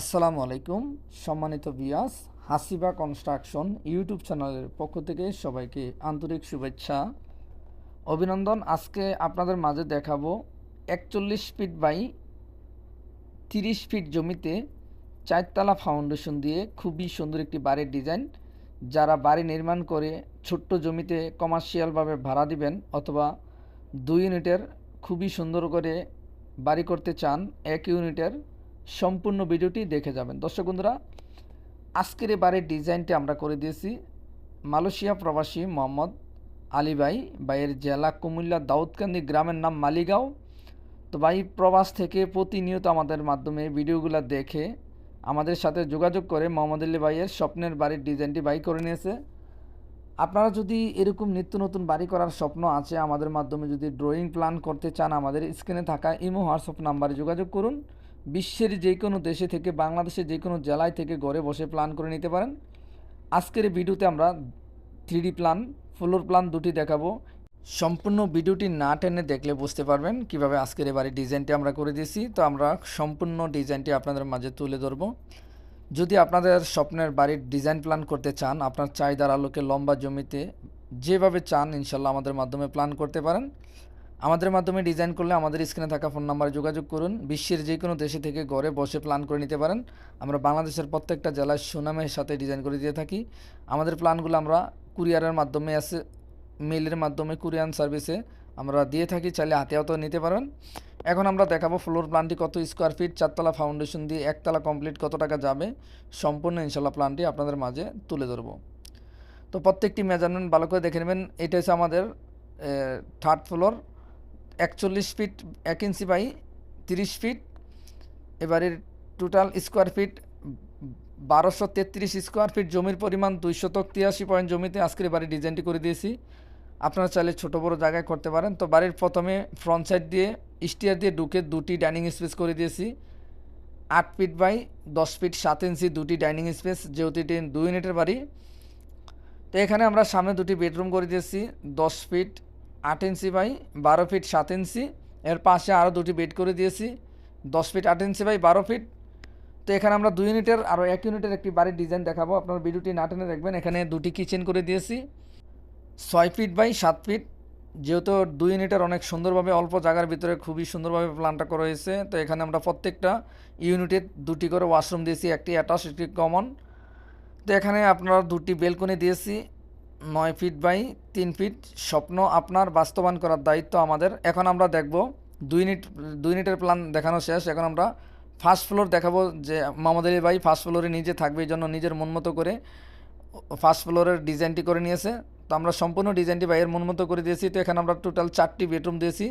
আসসালামু আলাইকুম, সম্মানিত বিয়াস হাসিবা কনস্ট্রাকশন ইউটিউব চ্যানেলের পক্ষ থেকে সবাইকে আন্তরিক শুভেচ্ছা। অভিনন্দন, আজকে আপনাদের মাঝে দেখাবো একচল্লিশ ফিট বাই তিরিশ ফিট জমিতে চারতলা ফাউন্ডেশন দিয়ে খুবই সুন্দর একটি বাড়ির ডিজাইন। যারা বাড়ি নির্মাণ করে ছোট্ট জমিতে কমার্শিয়ালভাবে ভাড়া দিবেন অথবা দুই ইউনিটের খুবই সুন্দর করে বাড়ি করতে চান, এক ইউনিটের সম্পূর্ণ ভিডিওটি দেখে যাবেন। দর্শক বন্ধুরা, আজকের এই বাড়ির ডিজাইনটি আমরা করে দিয়েছি। মালয়েশিয়া প্রবাসী মোহাম্মদ আলী ভাই, ভাইয়ের জেলা কুমিল্লা দাউদকান্দি গ্রামের নাম মালিগাঁও। তো ভাই, প্রবাস থেকে প্রতিনিয়ত আমাদের মাধ্যমে ভিডিওগুলো দেখে আমাদের সাথে যোগাযোগ করে মোহাম্মদ আলী ভাইয়ের স্বপ্নের বাড়ির ডিজাইনটি বাই করে নিয়েছে। আপনারা যদি এরকম নিত্য নতুন বাড়ি করার স্বপ্ন আছে, আমাদের মাধ্যমে যদি ড্রয়িং প্ল্যান করতে চান, আমাদের স্ক্রিনে থাকা ইমো হোয়াটসঅ্যাপ নাম্বারে যোগাযোগ করুন। বিশ্বের যে কোনো দেশে থেকে, বাংলাদেশের যে কোনো জেলায় থেকে ঘরে বসে প্ল্যান করে নিতে পারেন। আজকের ভিডিওতে আমরা থ্রিডি প্ল্যান ফ্লোর প্ল্যান দুটি দেখাবো। সম্পূর্ণ ভিডিওটি না টেনে দেখলে বুঝতে পারবেন কীভাবে আজকের এবারে ডিজাইনটি আমরা করে দিয়েছি। তো আমরা সম্পূর্ণ ডিজাইনটি আপনাদের মাঝে তুলে ধরবো। যদি আপনাদের স্বপ্নের বাড়ির ডিজাইন প্ল্যান করতে চান, আপনার চাহিদার আলোকে লম্বা জমিতে যেভাবে চান, ইনশাল্লাহ আমাদের মাধ্যমে প্ল্যান করতে পারেন। আমাদের মাধ্যমে ডিজাইন করলে আমাদের স্ক্রিনে থাকা ফোন নাম্বারে যোগাযোগ করুন। বিশ্বের যে কোনো দেশে থেকে ঘরে বসে প্ল্যান করে নিতে পারেন। আমরা বাংলাদেশের প্রত্যেকটা জেলার সুনামের সাথে ডিজাইন করে দিয়ে থাকি। আমাদের প্ল্যানগুলো আমরা কুরিয়ারের মাধ্যমে আছে মেলের মাধ্যমে কুরিয়ান সার্ভিসে আমরা দিয়ে থাকি। চাইলে হাতেও তো নিতে পারেন। এখন আমরা দেখাবো ফ্লোর প্ল্যানটি কত স্কোয়ার ফিট চারতলা ফাউন্ডেশন দিয়ে একতলা কমপ্লিট কত টাকা যাবে। সম্পূর্ণ ইনশাল্লাহ প্ল্যানটি আপনাদের মাঝে তুলে ধরবো। তো প্রত্যেকটি মেজারমেন্ট ভালো করে দেখে নেবেন। এটা হচ্ছে আমাদের থার্ড ফ্লোর একচল্লিশ ফিট, এক ইঞ্চি বাই তিরিশ ফিট। এবারের টোটাল স্কোয়ার ফিট বারোশো তেত্রিশ স্কোয়ার ফিট জমির পরিমাণ দুইশো তিরাশি পয়েন্ট জমিতে। আজকের বাড়ির ডিজাইনটি করে দিয়েছি। আপনারা চাইলে ছোটো বড়ো জায়গায় করতে পারেন। তো বাড়ির প্রথমে ফ্রন্ট সাইড দিয়ে স্টিয়ার দিয়ে ঢুকে দুটি ডাইনিং স্পেস করে দিয়েছি। আট ফিট বাই দশ ফিট সাত ইঞ্চি দুটি ডাইনিং স্পেস যেহেতু এটি দুই ইউনিটের বাড়ি। তো এখানে আমরা সামনে দুটি বেডরুম করে দিয়েছি। দশ ফিট আট ইঞ্চি বাই বারো ফিট সাত ইঞ্চি। এর পাশে আরও দুটি বেড করে দিয়েছি। দশ ফিট আট ইঞ্চি বাই বারো ফিট। তো এখানে আমরা দুই ইউনিটের আরও এক ইউনিটের একটি বাড়ির ডিজাইন দেখাবো। আপনার ভিডিওটি না টেনে দেখবেন, এখানে দুটি কিচেন করে দিয়েছি। ছয় ফিট বাই সাত ফিট। যেহেতু দুই ইউনিটের অনেক সুন্দরভাবে অল্প জায়গার ভিতরে খুবই সুন্দরভাবে প্ল্যানটা করা হয়েছে, তো এখানে আমরা প্রত্যেকটা ইউনিটে দুটি করে ওয়াশরুম দিয়েছি, একটি অ্যাটাচ একটি কমন তো এখানে আপনারা দুটি বেলকনি দিয়েছি। নয় ফিট বাই তিন ফিট স্বপ্ন আপনার বাস্তবায়ন করার দায়িত্ব আমাদের। এখন আমরা দেখব দুই ইউনিট দুই ইউনিটের প্ল্যান দেখানো শেষ। এখন আমরা ফার্স্ট ফ্লোর দেখাবো যে মামাদ আলী ভাই ফার্স্ট ফ্লোরে নিজে থাকবে এই জন্য নিজের মন মতো করে ফার্স্ট ফ্লোরের ডিজাইনটি করে নিয়েছে। তো আমরা সম্পূর্ণ ডিজাইনটি ভাইয়ের মন মতো করে দিয়েছি। তো এখানে আমরা টোটাল চারটি বেডরুম দিয়েছি।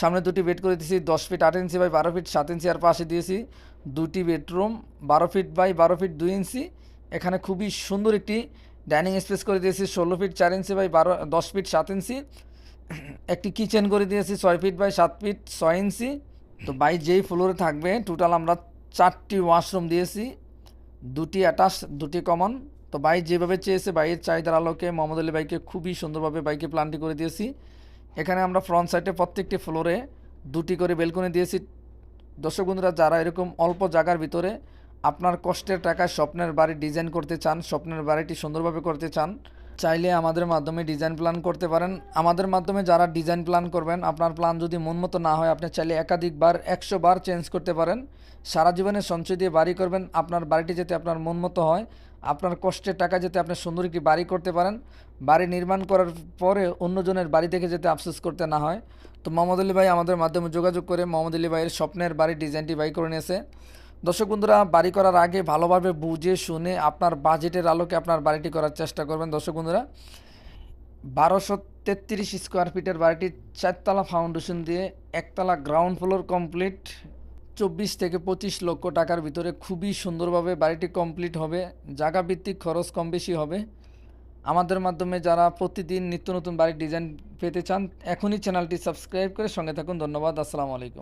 সামনে দুটি বেড করে দিয়েছি, দশ ফিট আট ইঞ্চি বাই বারো ফিট সাত ইঞ্চি আর পাশে দিয়েছি দুটি বেডরুম, বারো ফিট বাই বারো ফিট দুই ইঞ্চি। এখানে খুবই সুন্দর একটি ডাইনিং স্পেস করে দিয়েছি ষোলো ফিট চার ইঞ্চি বাই বারো, দশ ফিট সাত ইঞ্চি। একটি কিচেন করে দিয়েছি ছয় ফিট বাই সাত ফিট ছয় ইঞ্চি। তো বাই যেই ফ্লোরে থাকবে টোটাল আমরা চারটি ওয়াশরুম দিয়েছি, দুটি অ্যাটাচ দুটি কমন তো বাই যেভাবে চেয়েছে, বাইয়ের চাহিদার আলোকে মোহাম্মদ আলী বাইকে খুবই সুন্দরভাবে বাইকে প্ল্যানটি করে দিয়েছি। এখানে আমরা ফ্রন্ট সাইডে প্রত্যেকটি ফ্লোরে দুটি করে বেলকনি দিয়েছি। দর্শক বন্ধুরা, যারা এরকম অল্প জায়গার ভিতরে আপনার কষ্টের টাকায় স্বপ্নের বাড়ি ডিজাইন করতে চান, স্বপ্নের বাড়িটি সুন্দরভাবে করতে চান, চাইলে আমাদের মাধ্যমে ডিজাইন প্ল্যান করতে পারেন। আমাদের মাধ্যমে যারা ডিজাইন প্ল্যান করবেন, আপনার প্ল্যান যদি মন মতো না হয়, আপনি চাইলে একাধিকবার, একশো বার চেঞ্জ করতে পারেন। সারা জীবনে সঞ্চয় দিয়ে বাড়ি করবেন, আপনার বাড়িটি যাতে আপনার মন মতো হয়, আপনার কষ্টের টাকা যাতে আপনি সুন্দর একটি বাড়ি করতে পারেন। বাড়ি নির্মাণ করার পরে অন্যজনের বাড়ি থেকে যেতে আফসোস করতে না হয়। তো মোহাম্মদ আলী ভাই আমাদের মাধ্যমে যোগাযোগ করে মোহাম্মদ আলী ভাইয়ের স্বপ্নের বাড়ির ডিজাইনটি বাই করে নিয়েছে। দর্শক বন্ধুরা, বাড়ি করার আগে ভালোভাবে বুঝে শুনে আপনার বাজেটের আলোকে আপনার বাড়িটি করার চেষ্টা করবেন। দর্শক বন্ধুরা, বারোশো তেত্রিশ স্কোয়ার ফিটের বাড়িটি চারতলা ফাউন্ডেশন দিয়ে একতলা গ্রাউন্ড ফ্লোর কমপ্লিট চব্বিশ থেকে পঁচিশ লক্ষ টাকার ভিতরে খুবই সুন্দরভাবে বাড়িটি কমপ্লিট হবে। জায়গা ভিত্তিক খরচ কম বেশি হবে। আমাদের মাধ্যমে যারা প্রতিদিন নিত্য নতুন বাড়ির ডিজাইন পেতে চান, এখনই চ্যানেলটি সাবস্ক্রাইব করে সঙ্গে থাকুন। ধন্যবাদ, আসসালামু আলাইকুম।